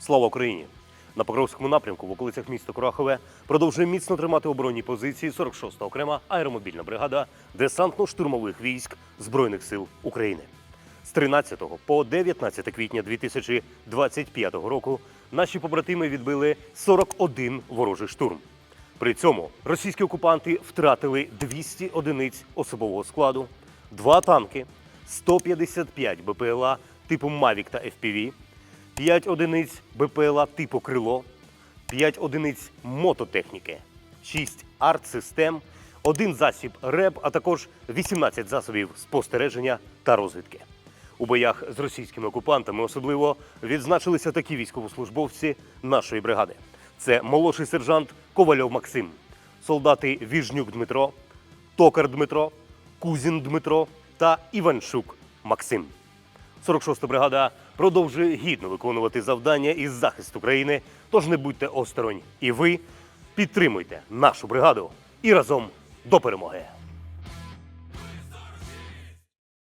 Слава Україні! На Покровському напрямку в околицях міста Курахове продовжує міцно тримати оборонні позиції 46-та окрема аеромобільна бригада десантно-штурмових військ Збройних сил України. З 13 по 19 квітня 2025 року наші побратими відбили 41 ворожий штурм. При цьому російські окупанти втратили 200 одиниць особового складу, 2 танки, 155 БПЛА типу Mavic та FPV, 5 одиниць БПЛА типу Крило, 5 одиниць мототехніки, 6 арт-систем, 1 засіб РЕБ, а також 18 засобів спостереження та розвідки. У боях з російськими окупантами особливо відзначилися такі військовослужбовці нашої бригади. Це молодший сержант Ковальов Максим, солдати Віжнюк Дмитро, Токар Дмитро, Кузін Дмитро та Іванчук Максим. 46-та бригада продовжує гідно виконувати завдання із захисту країни. Тож не будьте осторонь. І ви підтримуйте нашу бригаду і разом до перемоги.